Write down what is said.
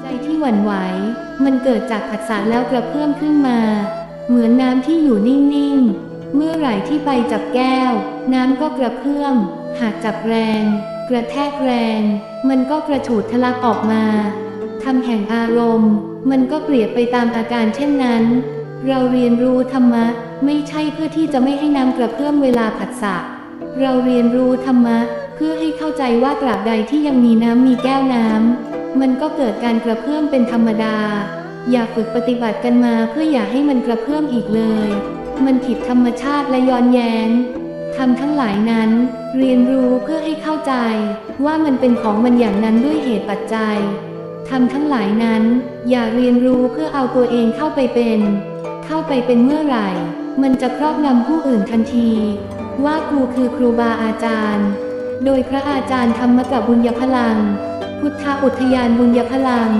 ใจที่หวั่นไหว มันเกิดจากผัสสะแล้วกระเพื่อมขึ้นมา เหมือนน้ำที่อยู่นิ่งๆ เมื่อไหร่ที่ไปจับแก้ว น้ำก็กระเพื่อม หากจับแรง กระแทกแรง มันก็กระฉูดทะลักออกมาทำแห่งอารมณ์ มันก็เปลี่ยนไปตามอาการเช่นนั้น เราเรียนรู้ธรรมะไม่ใช่เพื่อที่จะไม่ให้น้ำกระเพื่อมเวลาผัสสะเราเรียนรู้ธรรมะ เพื่อให้เข้าใจว่าตราบใดที่ยังมีน้ำมีแก้วน้ำ มันก็เกิดการกระเพื่อมเป็นธรรมดา อย่าฝึกปฏิบัติกันมาเพื่ออย่าให้มันกระเพื่อมอีกเลย มันผิดธรรมชาติและย้อนแย้งทำทั้งหลายนั้น เรียนรู้เพื่อให้เข้าใจ ว่ามันเป็นของมันอย่างนั้นด้วยเหตุปัจจัยทำทั้งหลายนั้น อย่าเรียนรู้เพื่อเอาตัวเองเข้าไปเป็น เข้าไปเป็นเมื่อไหร่ มันจะครอบงำผู้อื่นทันที ว่าครูคือครูบาอาจารย์ โดยพระอาจารย์ธรรมกับบุญญพลัง พุทธอุทยานบุญยพลัง